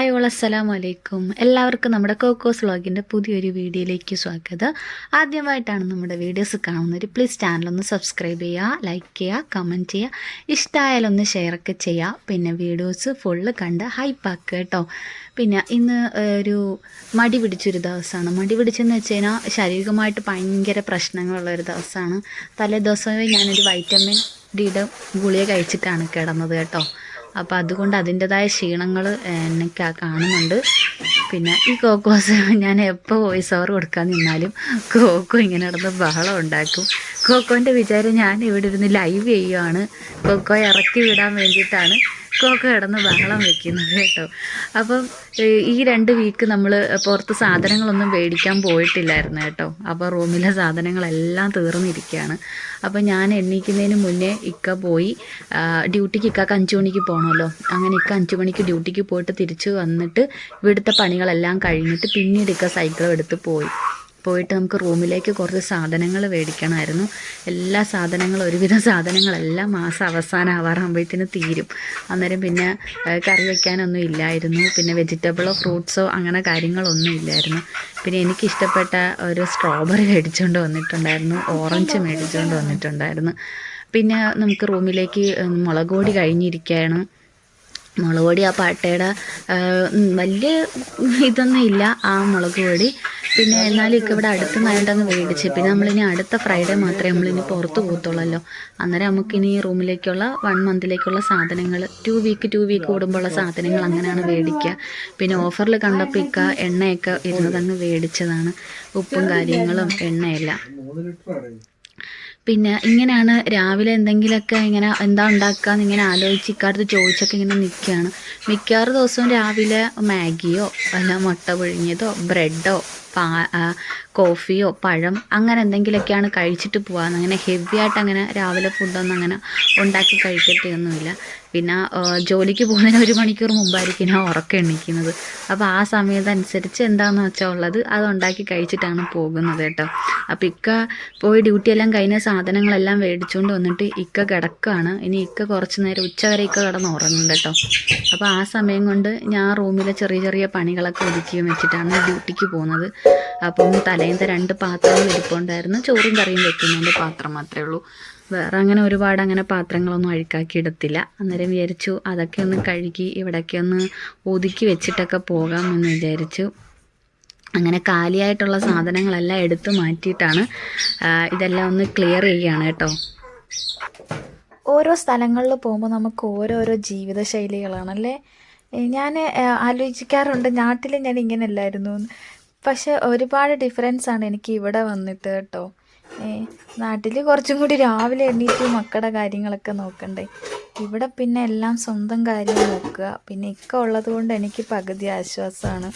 Hi all അസ്സലാമു അലൈക്കും എല്ലാവർക്കും നമ്മുടെ കോക്കോസ് വ്ളോഗിന്റെ പുതിയൊരു വീഡിയോയിലേക്ക് സ്വാഗതം. ആദ്യമായിട്ടാണ് നമ്മുടെ വീഡിയോസ് കാണുന്നവർ പ്ലീസ് ചാനലൊന്ന് സബ്സ്ക്രൈബ് ചെയ്യുക ലൈക്ക് ചെയ്യുക കമന്റ് ചെയ്യുക. ഇഷ്ടമായാലൊന്ന് ഷെയറൊക്കെ ചെയ്യുക. പിന്നെ വീഡിയോസ് ഫുള്ള് കണ്ട് ഹൈപ്പാക്കുക കേട്ടോ. പിന്നെ ഇന്ന് ഒരു മടി പിടിച്ചൊരു ദിവസമാണ്. മടി പിടിച്ചെന്ന് വെച്ച് കഴിഞ്ഞാൽ ശാരീരികമായിട്ട് ഭയങ്കര പ്രശ്നങ്ങളുള്ള ഒരു ദിവസമാണ്. തലേ ദിവസമേ ഞാനൊരു വൈറ്റമിൻ ഡിയുടെ ഗുളിക കഴിച്ചിട്ടാണ് കിടന്നത് കേട്ടോ. അപ്പോൾ അതുകൊണ്ട് അതിന്റെതായ ക്ഷീണങ്ങൾ എനിക്ക് കാണുന്നുണ്ട്. പിന്നെ ഈ കോക്കോസ് ഞാൻ എപ്പോൾ വോയിസ് ഓവർ കൊടുക്കാൻ നിന്നാലും കോക്കോ ഇങ്ങനെ നടന്ന് ബഹളം ഉണ്ടാക്കും. കോക്കോന്റെ വിചാരം ഞാൻ ഇവിടെ ഇരുന്ന് ലൈവ് ചെയ്യുവാണ്. കോക്കോയെ ഇറക്കി വിടാൻ വേണ്ടിയിട്ടാണ്. കോക്കോ കിടന്ന് ബഹളം വെക്കുന്നത് കേട്ടോ. അപ്പം ഈ രണ്ട് വീക്ക് നമ്മൾ പുറത്ത് സാധനങ്ങളൊന്നും മേടിക്കാൻ പോയിട്ടില്ലായിരുന്നു കേട്ടോ. അപ്പോൾ റൂമിലെ സാധനങ്ങളെല്ലാം തീർന്നിരിക്കുകയാണ്. അപ്പോൾ ഞാൻ എണ്ണീക്കുന്നതിന് മുന്നേ ഇക്ക പോയി ഡ്യൂട്ടിക്ക് ഇക്കാക്ക് അഞ്ച് മണിക്ക് പോകണമല്ലോ അങ്ങനെ ഇക്ക അഞ്ച് മണിക്ക് ഡ്യൂട്ടിക്ക് പോയിട്ട് തിരിച്ച് വന്നിട്ട് ഇവിടുത്തെ പണികളെല്ലാം കഴിഞ്ഞിട്ട് പിന്നീട് ഇക്ക സൈക്കിളും എടുത്ത് പോയി. പോയിട്ട് നമുക്ക് റൂമിലേക്ക് കുറച്ച് സാധനങ്ങൾ മേടിക്കണമായിരുന്നു. എല്ലാ സാധനങ്ങളും ഒരുവിധ സാധനങ്ങളെല്ലാം മാസം അവസാനം ആവാറാകുമ്പോഴത്തേന് തീരും. അന്നേരം പിന്നെ കറി വയ്ക്കാനൊന്നും ഇല്ലായിരുന്നു. പിന്നെ വെജിറ്റബിളോ ഫ്രൂട്ട്സോ അങ്ങനെ കാര്യങ്ങളൊന്നും ഇല്ലായിരുന്നു. പിന്നെ എനിക്കിഷ്ടപ്പെട്ട ഒരു സ്ട്രോബെറി മേടിച്ചുകൊണ്ട് വന്നിട്ടുണ്ടായിരുന്നു. ഓറഞ്ച് മേടിച്ചുകൊണ്ട് വന്നിട്ടുണ്ടായിരുന്നു. പിന്നെ നമുക്ക് റൂമിലേക്ക് മുളക് പൊടി കഴിഞ്ഞിരിക്കുകയാണ്. മുളക് പൊടി ആ പാട്ടയുടെ വലിയ ഇതൊന്നും ഇല്ല ആ മുളക് പൊടി പിന്നെ എന്നാലും ഒക്കെ ഇവിടെ അടുത്ത് നിന്നായിട്ട് മേടിച്ച് പിന്നെ നമ്മളിനി അടുത്ത ഫ്രൈഡേ മാത്രമേ നമ്മളിനി പുറത്ത് പോകത്തുള്ളല്ലോ അന്നേരം നമുക്കിനി റൂമിലേക്കുള്ള വൺ മന്തിലേക്കുള്ള സാധനങ്ങൾ ടു വീക്ക് ടു വീക്ക് കൂടുമ്പോഴുള്ള സാധനങ്ങൾ അങ്ങനെയാണ് മേടിക്കുക പിന്നെ ഓഫറിൽ കണ്ടപ്പോൾ ഇക്ക എണ്ണയൊക്കെ ഇരുന്നത് അങ്ങ് മേടിച്ചതാണ് ഉപ്പും കാര്യങ്ങളും എണ്ണയെല്ലാം. പിന്നെ ഇങ്ങനെയാണ് രാവിലെ എന്തെങ്കിലുമൊക്കെ ഇങ്ങനെ എന്താ ഉണ്ടാക്കാന്ന് ഇങ്ങനെ ആലോചിച്ച് ഇക്കാലത്ത് ചോദിച്ചൊക്കെ ഇങ്ങനെ നിൽക്കുകയാണ്. മിക്കവാറും ദിവസവും രാവിലെ മാഗിയോ അല്ല മുട്ട പുഴുങ്ങിയതോ ബ്രെഡോ പാ കോഫിയോ പഴം അങ്ങനെ എന്തെങ്കിലുമൊക്കെയാണ് കഴിച്ചിട്ട് പോകാമെന്ന് അങ്ങനെ ഹെവി ആയിട്ട് അങ്ങനെ രാവിലെ ഫുഡൊന്നും അങ്ങനെ ഉണ്ടാക്കി കഴിക്കട്ടൊന്നുമില്ല പിന്നെ ജോലിക്ക് പോകുന്നതിന് ഒരു മണിക്കൂർ മുമ്പായിരിക്കും ഞാൻ ഉറക്കം എണ്ണിക്കുന്നത് അപ്പോൾ ആ സമയത്തനുസരിച്ച് എന്താണെന്ന് വെച്ചാൽ ഉള്ളത് അത് ഉണ്ടാക്കി കഴിച്ചിട്ടാണ് പോകുന്നത് കേട്ടോ. അപ്പോൾ ഇക്ക പോയി ഡ്യൂട്ടി എല്ലാം കഴിഞ്ഞ സാധനങ്ങളെല്ലാം മേടിച്ചുകൊണ്ട് വന്നിട്ട് ഇക്ക കിടക്കുകയാണ് ഇനി ഇക്ക കുറച്ച് നേരം ഉച്ച വരെ ഇക്ക കിടന്ന് ഉറങ്ങും കേട്ടോ. അപ്പോൾ ആ സമയം കൊണ്ട് ഞാൻ റൂമിലെ ചെറിയ ചെറിയ പണികളൊക്കെ ഒതുക്കി വെച്ചിട്ടാണ് ഡ്യൂട്ടിക്ക് പോകുന്നത്. അപ്പം തലേന്നത്തെ രണ്ട് പാത്രങ്ങൾ ഇരിപ്പുണ്ടായിരുന്നു ചോറും കറിയും വെക്കുന്നതിന്റെ പാത്രം മാത്രമേ ഉള്ളൂ. വേറെ അങ്ങനെ ഒരുപാട് അങ്ങനെ പാത്രങ്ങളൊന്നും അഴുക്കാക്കി ഇടത്തില്ല. അന്നേരം വിചാരിച്ചു അതൊക്കെ ഒന്ന് കഴുകി ഇവിടെയൊക്കെ ഒന്ന് ഒതുക്കി വെച്ചിട്ടൊക്കെ പോകാമെന്ന് വിചാരിച്ചു. അങ്ങനെ കാലിയായിട്ടുള്ള സാധനങ്ങളെല്ലാം എടുത്ത് മാറ്റിയിട്ടാണ് ഇതെല്ലാം ഒന്ന് ക്ലിയർ ചെയ്യുകയാണ് കേട്ടോ. ഓരോ സ്ഥലങ്ങളിൽ പോകുമ്പോൾ നമുക്ക് ഓരോരോ ജീവിത ജീവിതശൈലികളാണല്ലേ? ഞാൻ ആലോചിക്കാറുണ്ട് നാട്ടിൽ ഞാൻ ഇങ്ങനെ അല്ലായിരുന്നു. എന്ന്. പക്ഷെ ഒരുപാട് ഡിഫറൻസ് ആണ് എനിക്ക് ഇവിടെ വന്നിട്ട് കേട്ടോ. നാട്ടിൽ കുറച്ചും കൂടി രാവിലെ എണ്ണീറ്റ് മക്കളുടെ കാര്യങ്ങളൊക്കെ നോക്കണ്ടേ. ഇവിടെ പിന്നെ എല്ലാം സ്വന്തം കാര്യം നോക്കുക. പിന്നെ ഇക്ക ഉള്ളത് കൊണ്ട് എനിക്ക് പകുതി ആശ്വാസമാണ്.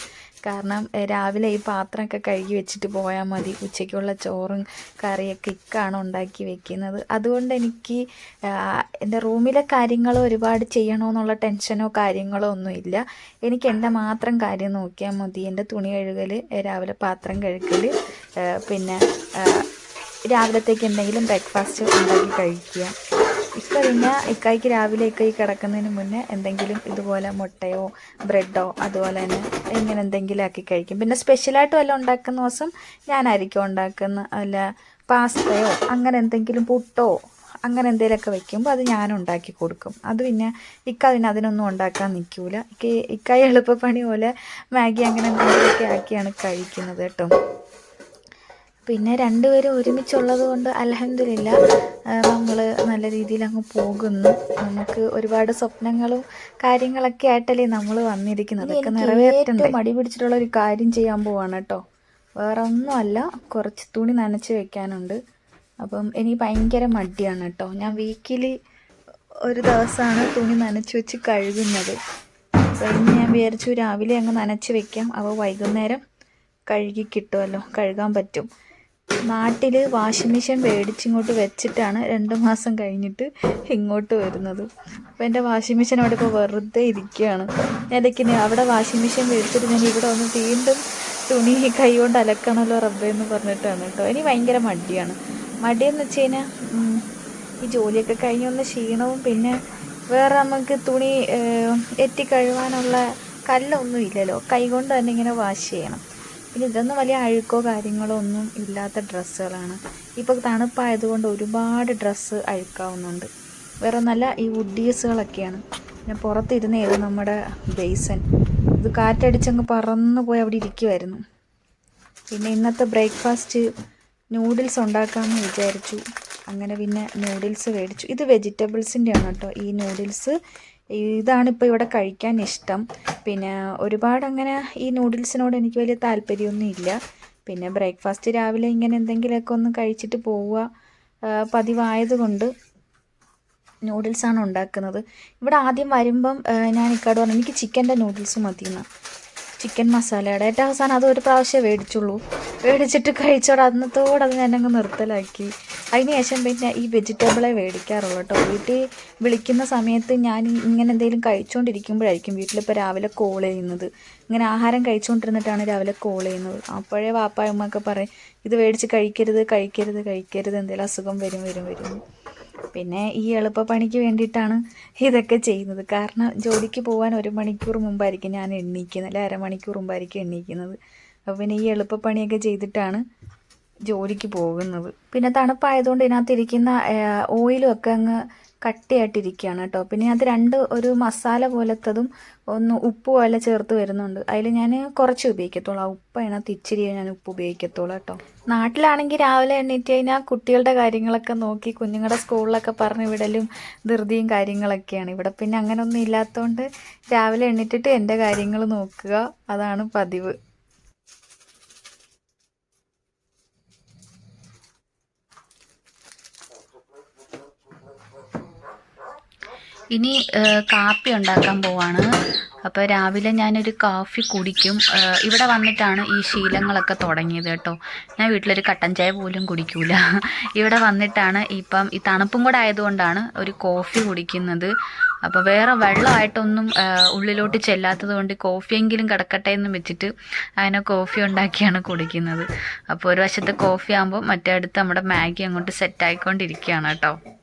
കാരണം രാവിലെ ഈ പാത്രമൊക്കെ കഴുകി വെച്ചിട്ട് പോയാൽ മതി. ഉച്ചയ്ക്കുള്ള ചോറും കറിയൊക്കെ ഇക്കാണ് ഉണ്ടാക്കി വെക്കുന്നത്. അതുകൊണ്ട് എനിക്ക് എന്റെ റൂമിലെ കാര്യങ്ങൾ ഒരുപാട് ചെയ്യണമെന്നുള്ള ടെൻഷനോ കാര്യങ്ങളോ ഒന്നുമില്ല. എനിക്ക് എന്റെ മാത്രം കാര്യം നോക്കിയാൽ മതി. എന്റെ തുണി കഴുകൽ രാവിലെ പാത്രം കഴുകൽ പിന്നെ രാവിലത്തേക്ക് എന്തെങ്കിലും ബ്രേക്ക്ഫാസ്റ്റ് ഉണ്ടാക്കി കഴിക്കുക. ഇക്ക ഇക്കായ്ക്ക് രാവിലെ ഇക്കായി കിടക്കുന്നതിന് മുന്നേ എന്തെങ്കിലും ഇതുപോലെ മുട്ടയോ ബ്രെഡോ അതുപോലെ തന്നെ ഇങ്ങനെ എന്തെങ്കിലും ആക്കി കഴിക്കും. പിന്നെ സ്പെഷ്യലായിട്ട് വല്ല ഉണ്ടാക്കുന്ന ദിവസം ഞാനായിരിക്കും ഉണ്ടാക്കുന്ന അല്ല പാസ്തയോ അങ്ങനെ എന്തെങ്കിലും പുട്ടോ അങ്ങനെ എന്തെങ്കിലുമൊക്കെ വെക്കുമ്പോൾ അത് ഞാൻ ഉണ്ടാക്കി കൊടുക്കും. അത് പിന്നെ ഇക്ക പിന്നെ അതിനൊന്നും ഉണ്ടാക്കാൻ നിൽക്കൂല. ഇക്ക ഇക്കായി എളുപ്പപ്പണി പോലെ മാഗി അങ്ങനെ എന്തെങ്കിലുമൊക്കെ ആക്കിയാണ് കഴിക്കുന്നത് കേട്ടോ. പിന്നെ രണ്ടുപേരും ഒരുമിച്ചുള്ളത് കൊണ്ട് അലഹമില്ല നമ്മൾ നല്ല രീതിയിൽ അങ്ങ് പോകുന്നു. നമുക്ക് ഒരുപാട് സ്വപ്നങ്ങളും കാര്യങ്ങളൊക്കെ ആയിട്ടല്ലേ നമ്മൾ വന്നിരിക്കുന്നത്. അതൊക്കെ നിറവേറ്റുണ്ട്? മടി പിടിച്ചിട്ടുള്ള ഒരു കാര്യം ചെയ്യാൻ പോവാണ് കേട്ടോ. വേറെ ഒന്നുമല്ല കുറച്ച് തുണി നനച്ച് വെക്കാനുണ്ട്. അപ്പം എനിക്ക് ഭയങ്കര മടിയാണ് കേട്ടോ. ഞാൻ വീക്കിലി ഒരു ദിവസമാണ് തുണി നനച്ച് വെച്ച് കഴുകുന്നത്. അപ്പോൾ ഇന്ന് ഞാൻ വിചാരിച്ചു രാവിലെ അങ്ങ് നനച്ച് വെക്കാം. അപ്പോൾ വൈകുന്നേരം കഴുകി കിട്ടുമല്ലോ. കഴുകാൻ പറ്റും. നാട്ടിൽ വാഷിംഗ് മെഷീൻ മേടിച്ചിങ്ങോട്ട് വെച്ചിട്ടാണ് രണ്ട് മാസം കഴിഞ്ഞിട്ട് ഇങ്ങോട്ട് വരുന്നത്. അപ്പോൾ എന്റെ വാഷിംഗ് മെഷീൻ അവിടെ ഇപ്പോൾ വെറുതെ ഇരിക്കുകയാണ്. ഇടയ്ക്ക് അവിടെ വാഷിംഗ് മെഷീൻ മേടിച്ചിട്ട് ഞാൻ ഇവിടെ വന്ന് വീണ്ടും തുണി കൈ കൊണ്ട് അലക്കണമല്ലോ റബ്ബേ എന്ന് പറഞ്ഞിട്ടാണ് കേട്ടോ. എനിക്ക് ഭയങ്കര മടിയാണ്. മടിയെന്ന് വെച്ച് കഴിഞ്ഞാൽ ഈ ജോലിയൊക്കെ കഴിഞ്ഞ് വന്ന ക്ഷീണവും പിന്നെ വേറെ നമുക്ക് തുണി എറ്റി കഴുകാനുള്ള കല്ലൊന്നും ഇല്ലല്ലോ. കൈകൊണ്ട് തന്നെ ഇങ്ങനെ വാഷ് ചെയ്യണം. പിന്നെ ഇതൊന്നും വലിയ അഴുക്കോ കാര്യങ്ങളോ ഒന്നും ഇല്ലാത്ത ഡ്രസ്സുകളാണ്. ഇപ്പോൾ തണുപ്പായതുകൊണ്ട് ഒരുപാട് ഡ്രസ്സ് അഴുക്കാവുന്നുണ്ട്. വേറെ നല്ല ഈ വുഡീസുകളൊക്കെയാണ്. പിന്നെ പുറത്തിരുന്ന് നമ്മുടെ ബേസൻ. ഇത് കാറ്റടിച്ചങ്ങ് പറന്നു പോയി അവിടെ ഇരിക്കുമായിരുന്നു പിന്നെ ഇന്നത്തെ ബ്രേക്ക്ഫാസ്റ്റ് നൂഡിൽസ് ഉണ്ടാക്കാമെന്ന് വിചാരിച്ചു. അങ്ങനെ പിന്നെ നൂഡിൽസ് മേടിച്ചു. ഇത് വെജിറ്റബിൾസിന്റെ ആണ് കേട്ടോ. ഈ നൂഡിൽസ് ഇതാണ് ഇപ്പോൾ ഇവിടെ കഴിക്കാൻ ഇഷ്ടം. പിന്നെ ഒരുപാട് അങ്ങനെ ഈ നൂഡിൽസിനോട് എനിക്ക് വലിയ താല്പര്യമൊന്നും ഇല്ല പിന്നെ ബ്രേക്ക്ഫാസ്റ്റ് രാവിലെ ഇങ്ങനെ എന്തെങ്കിലുമൊക്കെ ഒന്ന് കഴിച്ചിട്ട് പോവുക പതിവായതുകൊണ്ട് നൂഡിൽസാണ് ഉണ്ടാക്കുന്നത്. ഇവിടെ ആദ്യം വരുമ്പം ഞാൻ ഇക്കാട് പറഞ്ഞു എനിക്ക് ചിക്കന്റെ നൂഡിൽസ് മതിയെന്ന്. ചിക്കൻ മസാലയുടെ ഏറ്റവും അവസാനം അത് ഒരു പ്രാവശ്യം മേടിച്ചുള്ളൂ. മേടിച്ചിട്ട് കഴിച്ചോടെ അന്നത്തോടെ അത് ഞാനങ്ങ് നിർത്തലാക്കി. അതിന് ശേഷം പിന്നെ ഈ വെജിറ്റബിളെ മേടിക്കാറുള്ളൂ കേട്ടോ. വീട്ടിൽ വിളിക്കുന്ന സമയത്ത് ഞാൻ ഇങ്ങനെ എന്തെങ്കിലും കഴിച്ചുകൊണ്ടിരിക്കുമ്പോഴായിരിക്കും വീട്ടിലിപ്പോൾ രാവിലെ കോൾ ചെയ്യുന്നത്. ഇങ്ങനെ ആഹാരം കഴിച്ചുകൊണ്ടിരുന്നിട്ടാണ് രാവിലെ കോൾ ചെയ്യുന്നത്. അപ്പോഴേ വാപ്പായമ്മയൊക്കെ പറയും ഇത് മേടിച്ച് കഴിക്കരുത് കഴിക്കരുത് കഴിക്കരുത്. എന്തെങ്കിലും അസുഖം വരും വരും വരും. പിന്നെ ഈ എളുപ്പപ്പണിക്ക് വേണ്ടിയിട്ടാണ് ഇതൊക്കെ ചെയ്യുന്നത്. കാരണം ജോലിക്ക് പോകാൻ ഒരു മണിക്കൂർ മുമ്പായിരിക്കും ഞാൻ എണ്ണീക്കുന്നത് അല്ലെ അരമണിക്കൂർ മുമ്പായിരിക്കും എണ്ണീക്കുന്നത് അപ്പോൾ പിന്നെ ഈ എളുപ്പപ്പണിയൊക്കെ ചെയ്തിട്ടാണ് ജോലിക്ക് പോകുന്നത്. പിന്നെ തണുപ്പായതുകൊണ്ട് ഇതിനകത്തിരിക്കുന്ന ഓയിലും ഒക്കെ അങ്ങ് കട്ടിയായിട്ടിരിക്കുകയാണ് കേട്ടോ. പിന്നെ അത് രണ്ട് ഒരു മസാല പോലത്തതും ഒന്ന് ഉപ്പ് പോലെ ചേർത്ത് വരുന്നുണ്ട്. അതിൽ ഞാൻ കുറച്ച് ഉപയോഗിക്കത്തുള്ളൂ. ആ ഉപ്പ് അതിനകത്ത് ഇച്ചിരി ഞാൻ ഉപ്പ് ഉപയോഗിക്കത്തുള്ളൂ കേട്ടോ. നാട്ടിലാണെങ്കിൽ രാവിലെ എണ്ണീറ്റ് കഴിഞ്ഞാൽ കുട്ടികളുടെ കാര്യങ്ങളൊക്കെ നോക്കി കുഞ്ഞുങ്ങളുടെ സ്കൂളിലൊക്കെ പറഞ്ഞ് വിടലും ധൃതിയും കാര്യങ്ങളൊക്കെയാണ്. ഇവിടെ പിന്നെ അങ്ങനെയൊന്നും ഇല്ലാത്തതുകൊണ്ട് രാവിലെ എണ്ണീറ്റിട്ട് എന്റെ കാര്യങ്ങൾ നോക്കുക. അതാണ് പതിവ്. ഇനി കാപ്പി ഉണ്ടാക്കാൻ പോവാണ്. അപ്പോൾ രാവിലെ ഞാനൊരു കാഫി കുടിക്കും. ഇവിടെ വന്നിട്ടാണ് ഈ ശീലങ്ങളൊക്കെ തുടങ്ങിയത് കേട്ടോ. ഞാൻ വീട്ടിലൊരു കട്ടൻ ചായ പോലും കുടിക്കൂല. ഇവിടെ വന്നിട്ടാണ് ഇപ്പം ഈ തണുപ്പും കൂടെ ആയതുകൊണ്ടാണ് ഒരു കോഫി കുടിക്കുന്നത്. അപ്പോൾ വേറെ വെള്ളമായിട്ടൊന്നും ഉള്ളിലോട്ട് ചെല്ലാത്തത് കൊണ്ട് കോഫിയെങ്കിലും കിടക്കട്ടെ എന്ന് വെച്ചിട്ട് അങ്ങനെ കോഫി ഉണ്ടാക്കിയാണ് കുടിക്കുന്നത്. അപ്പോൾ ഒരു വശത്ത് കോഫി ആകുമ്പോൾ മറ്റേ അടുത്ത് നമ്മുടെ മാഗി അങ്ങോട്ട് സെറ്റായിക്കൊണ്ടിരിക്കുകയാണ് കേട്ടോ.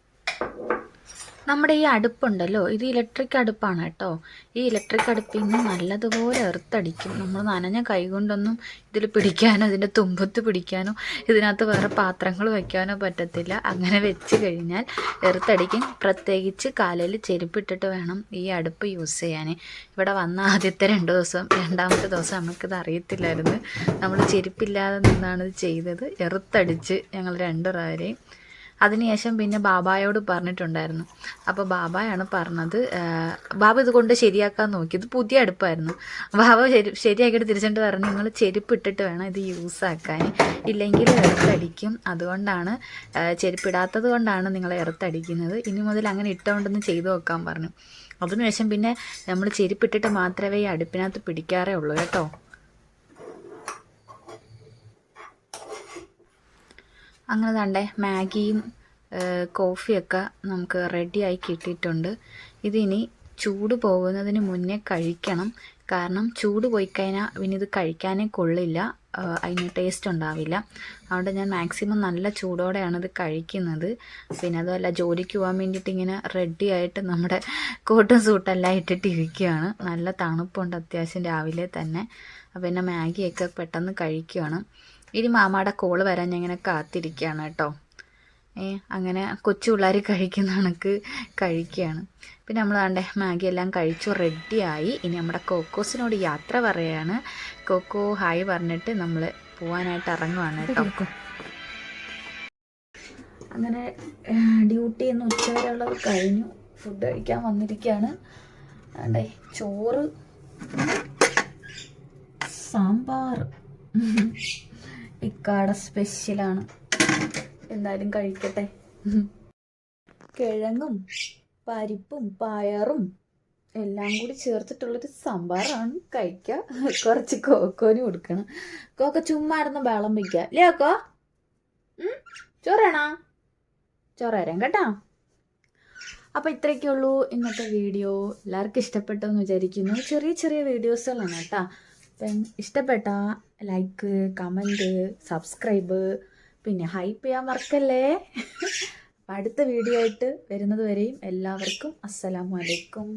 നമ്മുടെ ഈ അടുപ്പുണ്ടല്ലോ ഇത് ഇലക്ട്രിക് അടുപ്പാണ് കേട്ടോ. ഈ ഇലക്ട്രിക് അടുപ്പിൽ നിന്ന് നല്ലതുപോലെ എർത്തടിക്കും. നമ്മൾ നനഞ്ഞ കൈകൊണ്ടൊന്നും ഇതിൽ പിടിക്കാനോ ഇതിന്റെ തുമ്പത്ത് പിടിക്കാനോ ഇതിനകത്ത് വേറെ പാത്രങ്ങൾ വയ്ക്കാനോ പറ്റത്തില്ല. അങ്ങനെ വെച്ച് കഴിഞ്ഞാൽ എർത്തടിക്കും. പ്രത്യേകിച്ച് കാലിൽ ചെരുപ്പിട്ടിട്ട് വേണം ഈ അടുപ്പ് യൂസ് ചെയ്യാൻ ഇവിടെ വന്ന ആദ്യത്തെ രണ്ട് ദിവസം രണ്ടാമത്തെ ദിവസം നമുക്കിത് അറിയത്തില്ലായിരുന്നു. നമ്മൾ ചെരുപ്പില്ലാതെ നിന്നാണ് ഇത് ചെയ്തത്. എറുത്തടിച്ച് ഞങ്ങൾ രണ്ടുപേരെയും അതിനുശേഷം പിന്നെ ബാബായോട് പറഞ്ഞിട്ടുണ്ടായിരുന്നു. അപ്പോൾ ബാബായാണ് പറഞ്ഞത് ബാബ ഇത് കൊണ്ട് ശരിയാക്കാൻ നോക്കി. ഇത് പുതിയ അടുപ്പായിരുന്നു. ബാബ ശരി ശരിയാക്കിയിട്ട് തിരിച്ചിട്ട് പറഞ്ഞു നിങ്ങൾ ചെരുപ്പ് ഇട്ടിട്ട് വേണം ഇത് യൂസ് ആക്കാൻ. ഇല്ലെങ്കിൽ എറുത്തടിക്കും അതുകൊണ്ടാണ് ചെരുപ്പിടാത്തത് കൊണ്ടാണ് നിങ്ങൾ എറുത്തടിക്കുന്നത് ഇനി മുതൽ അങ്ങനെ ഇട്ടുകൊണ്ടൊന്ന് ചെയ്തു നോക്കാൻ പറഞ്ഞു. അതിനുശേഷം പിന്നെ നമ്മൾ ചെരുപ്പിട്ടിട്ട് മാത്രമേ ഈ അടുപ്പിനകത്ത് പിടിക്കാറേ ഉള്ളൂ കേട്ടോ. അങ്ങനെ തണ്ടേ മാഗിയും കോഫിയൊക്കെ നമുക്ക് റെഡിയായി കിട്ടിയിട്ടുണ്ട്. ഇതിനി ചൂട് പോകുന്നതിന് മുന്നേ കഴിക്കണം. കാരണം ചൂട് പോയി കഴിഞ്ഞാൽ പിന്നെ ഇത് കഴിക്കാനേ കൊള്ളില്ല. അതിന് ടേസ്റ്റ് ഉണ്ടാവില്ല. അതുകൊണ്ട് ഞാൻ മാക്സിമം നല്ല ചൂടോടെയാണ് ഇത് കഴിക്കുന്നത്. പിന്നെ അതുമല്ല ജോലിക്ക് പോകാൻ വേണ്ടിയിട്ട് ഇങ്ങനെ റെഡി ആയിട്ട് നമ്മുടെ കോട്ടും സൂട്ടെല്ലാം ഇട്ടിട്ട് ഇരിക്കുകയാണ്. നല്ല തണുപ്പുണ്ട് അത്യാവശ്യം രാവിലെ തന്നെ. പിന്നെ മാഗിയൊക്കെ പെട്ടെന്ന് കഴിക്കുകയാണ്. ഇനി മാമാടെ കോൾ വരാൻ ഞാൻ ഇങ്ങനെ കാത്തിരിക്കുകയാണ് കേട്ടോ. ഏ അങ്ങനെ കൊച്ചു പിള്ളേർ കഴിക്കുന്ന കണക്ക് കഴിക്കുകയാണ്. പിന്നെ നമ്മൾ കണ്ടേ മാഗി എല്ലാം കഴിച്ചു റെഡിയായി ഇനി നമ്മുടെ കോക്കോസിനോട് യാത്ര പറയുകയാണ് കോക്കോ ഹായ് പറഞ്ഞിട്ട് നമ്മൾ പോകാനായിട്ട് ഇറങ്ങുവാണ് കേട്ടോ. അങ്ങനെ ഡ്യൂട്ടി ഇന്ന് ഉച്ചവരെയുള്ളത് കഴിഞ്ഞു. ഫുഡ് കഴിക്കാൻ വന്നിരിക്കുകയാണ്. വേണ്ടേ ചോറ് സാമ്പാർ. ഇക്കാട സ്പെഷ്യലാണ് എന്തായാലും കഴിക്കട്ടെ. കിഴങ്ങും പരിപ്പും പയറും എല്ലാം കൂടി ചേർത്തിട്ടുള്ളൊരു സാമ്പാറാണ് കഴിക്കുക കുറച്ച് കോക്കോന് കൊടുക്കണം. കോക്ക ചുമ്മാ ഇരുന്ന് വെള്ളം വയ്ക്കുക അല്ലേ കോക്കോ? ചോറാണോ? ചോറ് തരാം കേട്ടോ. അപ്പോൾ ഇത്രയൊക്കെ ഉള്ളൂ ഇന്നത്തെ വീഡിയോ എല്ലാവർക്കും ഇഷ്ടപ്പെട്ടു എന്ന് വിചാരിക്കുന്നു. ചെറിയ ചെറിയ വീഡിയോസുകളാണ് കേട്ടോ. അപ്പം ഇഷ്ടപ്പെട്ട ലൈക്ക് കമന്റ് സബ്സ്ക്രൈബ് പിന്നെ ഹൈപ്പ് ചെയ്യാൻ മറക്കല്ലേ അപ്പം അടുത്ത വീഡിയോ ആയിട്ട് വരുന്നത് വരെയും എല്ലാവർക്കും അസ്സലാമു അലൈക്കും.